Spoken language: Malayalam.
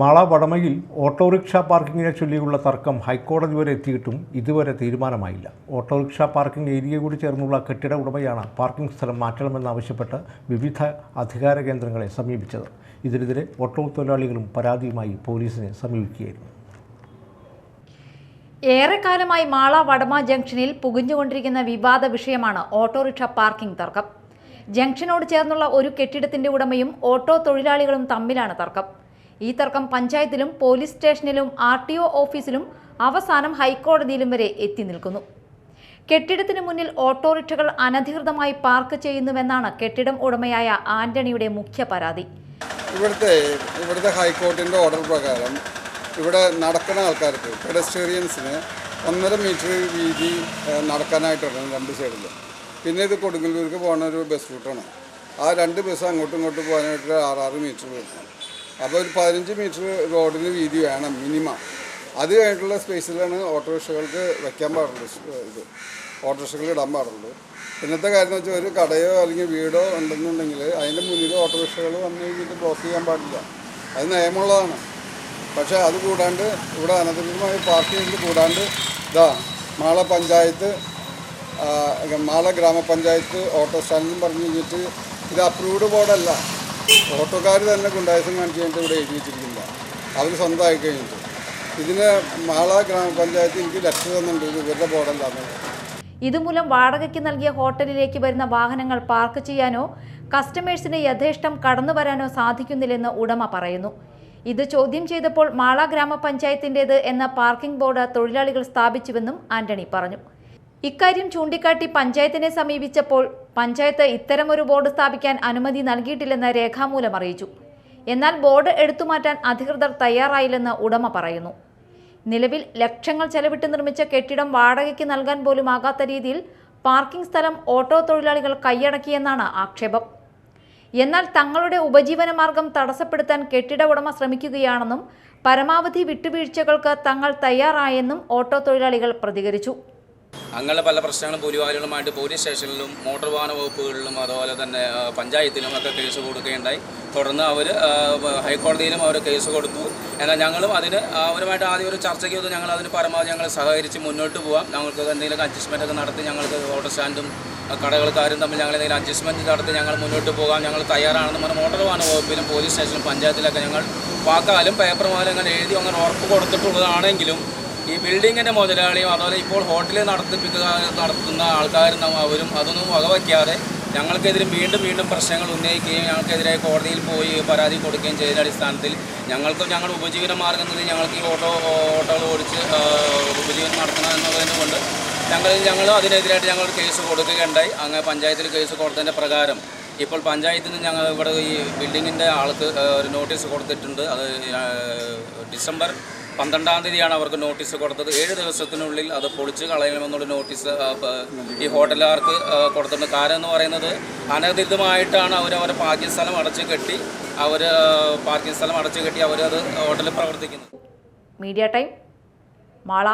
മാള വടമയിൽ ഓട്ടോറിക്ഷ പാർക്കിങ്ങിനെ ചൊല്ലിയുള്ള തർക്കം ഹൈക്കോടതി വരെ എത്തിയിട്ടും ഇതുവരെ തീരുമാനമായില്ല. ഓട്ടോറിക്ഷ പാർക്കിംഗ് ഏരിയ കൂടി ചേർന്നുള്ള കെട്ടിട ഉടമയാണ് പാർക്കിംഗ് സ്ഥലം മാറ്റണമെന്നാവശ്യപ്പെട്ട് വിവിധ അധികാര കേന്ദ്രങ്ങളെ സമീപിച്ചത്. ഇതിനെതിരെ ഓട്ടോ തൊഴിലാളികളും പരാതിയുമായി പോലീസിനെ സമീപിക്കുകയായിരുന്നു. ഏറെക്കാലമായി മാള വടമ ജംഗ്ഷനിൽ പുകഞ്ഞുകൊണ്ടിരിക്കുന്ന വിവാദ വിഷയമാണ് ഓട്ടോറിക്ഷ പാർക്കിംഗ് തർക്കം. ജംഗ്ഷനോട് ചേർന്നുള്ള ഒരു കെട്ടിടത്തിന്റെ ഉടമയും ഓട്ടോ തൊഴിലാളികളും തമ്മിലാണ് തർക്കം. ഈ തർക്കം പഞ്ചായത്തിലും പോലീസ് സ്റ്റേഷനിലും ആർ ഓഫീസിലും അവസാനം ഹൈക്കോടതിയിലും വരെ എത്തി നിൽക്കുന്നു. കെട്ടിടത്തിന് മുന്നിൽ ഓട്ടോറിക്ഷകൾ അനധികൃതമായി പാർക്ക് ചെയ്യുന്നുവെന്നാണ് കെട്ടിടം ഉടമയായ ആന്റണിയുടെ മുഖ്യ പരാതി. ഇവിടുത്തെ ഇവിടുത്തെ ഹൈക്കോർട്ടിന്റെ ഓർഡർ പ്രകാരം ഇവിടെ നടക്കുന്ന ആൾക്കാർക്ക് പെഡസ്റ്റേറിയൻസിന് ഒന്നര മീറ്റർ വീതി നടക്കാനായിട്ടാണ് രണ്ട് സൈഡിൽ പിന്നെ ഇത് കൊടുങ്ങല്ലൂർക്ക് പോകുന്ന ഒരു ബസ് റൂട്ടാണ് ആ രണ്ട് ബസ് അങ്ങോട്ടും ഇങ്ങോട്ടും പോകാനായിട്ട് ആറാറ് മീറ്റർ വേണം അപ്പോൾ ഒരു പതിനഞ്ച് മീറ്റർ റോഡിന് വീതി വേണം മിനിമം. അത് കഴിഞ്ഞിട്ടുള്ള സ്പേസിലാണ് ഓട്ടോറിക്ഷകൾക്ക് വെക്കാൻ പാടുള്ളൂ ഇത്. ഓട്ടോറിക്ഷകൾ ഇടാൻ പാടുള്ളൂ. ഇന്നത്തെ കാര്യം എന്ന് വെച്ചാൽ ഒരു കടയോ അല്ലെങ്കിൽ വീടോ ഉണ്ടെന്നുണ്ടെങ്കിൽ അതിന്റെ മുന്നിൽ ഓട്ടോറിക്ഷകൾ വന്ന് കഴിഞ്ഞിട്ട് ബ്ലോക്ക് ചെയ്യാൻ പാടില്ല. അത് നിയമമുള്ളതാണ്. പക്ഷേ അത് കൂടാണ്ട് ഇവിടെ അനധികൃതമായി പാർക്ക് ചെയ്ത് കൂടാണ്ട് ഇതാ മാള പഞ്ചായത്ത് മാള ഗ്രാമപഞ്ചായത്ത് ഓട്ടോ സ്റ്റാൻഡെന്നും പറഞ്ഞു കഴിഞ്ഞിട്ട് ഇത് അപ്രൂവ്ഡ് ബോർഡല്ല. ഓട്ടോക്കാർ തന്നെ ഗുണ്ടായസം കാണിച്ച് കഴിഞ്ഞിട്ട് ഇവിടെ എഴുതി വെച്ചിരിക്കില്ല അവർ സ്വന്തമായി കഴിഞ്ഞിട്ട്. ഇതിന് മാള ഗ്രാമപഞ്ചായത്ത് എനിക്ക് ലക്ഷ തന്നിട്ടുണ്ട്. ഇവരുടെ ബോർഡല്ലാന്ന്. ഇതുമൂലം വാടകയ്ക്ക് നൽകിയ ഹോട്ടലിലേക്ക് വരുന്ന വാഹനങ്ങൾ പാർക്ക് ചെയ്യാനോ കസ്റ്റമേഴ്സിന് യഥേഷ്ടം കടന്നു വരാനോ സാധിക്കുന്നില്ലെന്ന് ഉടമ പറയുന്നു. ഇത് ചോദ്യം ചെയ്തപ്പോൾ മാള ഗ്രാമപഞ്ചായത്തിന്റേത് എന്ന പാർക്കിംഗ് ബോർഡ് തൊഴിലാളികൾ സ്ഥാപിച്ചുവെന്നും ആന്റണി പറഞ്ഞു. ഇക്കാര്യം ചൂണ്ടിക്കാട്ടി പഞ്ചായത്തിനെ സമീപിച്ചപ്പോൾ പഞ്ചായത്ത് ഇത്തരമൊരു ബോർഡ് സ്ഥാപിക്കാൻ അനുമതി നൽകിയിട്ടില്ലെന്ന് രേഖാമൂലം അറിയിച്ചു. എന്നാൽ ബോർഡ് എടുത്തുമാറ്റാൻ അധികൃതർ തയ്യാറായില്ലെന്ന് ഉടമ പറയുന്നു. നിലവിൽ ലക്ഷങ്ങൾ ചെലവിട്ട് നിർമ്മിച്ച കെട്ടിടം വാടകയ്ക്ക് നൽകാൻ പോലും ആകാത്ത രീതിയിൽ പാർക്കിംഗ് സ്ഥലം ഓട്ടോ തൊഴിലാളികൾ കൈയടക്കിയെന്നാണ് ആക്ഷേപം. എന്നാൽ തങ്ങളുടെ ഉപജീവന മാർഗം തടസ്സപ്പെടുത്താൻ കെട്ടിട ഉടമ ശ്രമിക്കുകയാണെന്നും പരമാവധി വിട്ടുവീഴ്ചകൾക്ക് തങ്ങൾ തയ്യാറായെന്നും ഓട്ടോ തൊഴിലാളികൾ പ്രതികരിച്ചു. അങ്ങനെ പല പ്രശ്നങ്ങളും ഭൂരിഭാഗങ്ങളുമായിട്ട് പോലീസ് സ്റ്റേഷനിലും മോട്ടോർ വാഹന വകുപ്പുകളിലും അതുപോലെ തന്നെ പഞ്ചായത്തിലും ഒക്കെ കേസ് കൊടുക്കുകയുണ്ടായി. തുടർന്ന് അവർ ഹൈക്കോടതിയിലും അവർ കേസ് കൊടുത്തു. എന്നാൽ ഞങ്ങളും അതിന് അവരുമായിട്ട് ആദ്യം ഒരു ചർച്ചയ്ക്ക് വന്നു ഞങ്ങൾ അതിന് പരമാവധി ഞങ്ങൾ സഹകരിച്ച് മുന്നോട്ട് പോകാം ഞങ്ങൾക്ക് എന്തെങ്കിലും അഡ്ജസ്റ്റ്മെന്റ് ഒക്കെ നടത്തി ഞങ്ങൾക്ക് ഓട്ടോ സ്റ്റാൻഡും കടകൾക്കാരും തമ്മിൽ ഞങ്ങൾ എന്തെങ്കിലും അഡ്ജസ്റ്റ്മെന്റ് നടത്തി ഞങ്ങൾ മുന്നോട്ട് പോകാം. ഞങ്ങൾ തയ്യാറാണെന്ന് പറഞ്ഞാൽ മോട്ടോർ വാഹന വകുപ്പിലും പോലീസ് സ്റ്റേഷനിലും പഞ്ചായത്തിലൊക്കെ ഞങ്ങൾ വാക്കാലും പേപ്പർ അങ്ങനെ എഴുതി അങ്ങനെ ഉറപ്പ് കൊടുത്തിട്ടുള്ളതാണെങ്കിലും ഈ ബിൽഡിങ്ങിന്റെ മുതലാളിയും അതുപോലെ ഇപ്പോൾ ഹോട്ടൽ നടത്തിപ്പിക്കുക നടത്തുന്ന ആൾക്കാരും അവരും. അതൊന്നും വകവയ്ക്കാതെ ഞങ്ങൾക്കെതിരെ വീണ്ടും വീണ്ടും പ്രശ്നങ്ങൾ ഉന്നയിക്കുകയും ഞങ്ങൾക്കെതിരെ കോടതിയിൽ പോയി പരാതി കൊടുക്കുകയും ചെയ്ത അടിസ്ഥാനത്തിൽ ഞങ്ങൾക്കും ഞങ്ങളുടെ ഉപജീവന മാർഗം എന്നത് ഞങ്ങൾക്ക് ഈ ഓട്ടോ ഓട്ടോകൾ ഓടിച്ച് ഉപജീവനം നടത്തണം എന്നുള്ളതിനെ കൊണ്ട് ഞങ്ങൾ ഞങ്ങൾ അതിനെതിരായിട്ട് ഞങ്ങൾ കേസ് കൊടുക്കുകയുണ്ടായി. അങ്ങനെ പഞ്ചായത്തിൽ കേസ് കൊടുത്തതിന്റെ പ്രകാരം ഇപ്പോൾ പഞ്ചായത്തിൽ നിന്ന് ഞങ്ങൾ ഇവിടെ ഈ ബിൽഡിങ്ങിന്റെ ആൾക്ക് ഒരു നോട്ടീസ് കൊടുത്തിട്ടുണ്ട്. അത് ഡിസംബർ പന്ത്രണ്ടാം തീയതിയാണ് അവർക്ക് നോട്ടീസ് കൊടുത്തത്. ഏഴ് ദിവസത്തിനുള്ളിൽ അത് പൊളിച്ച് കളയണമെന്നുള്ള നോട്ടീസ് ഈ ഹോട്ടലുകാർക്ക് കൊടുത്തിട്ടുണ്ട്. കാരണം എന്ന് പറയുന്നത് അനധികൃതമായിട്ടാണ് അവർ അവരുടെ പാർക്കിംഗ് സ്ഥലം അടച്ചു കെട്ടി അവർ പാർക്കിംഗ് സ്ഥലം അടച്ചു കെട്ടി അവരത് ഹോട്ടലിൽ പ്രവർത്തിക്കുന്നത് മീഡിയ ടൈം മാള.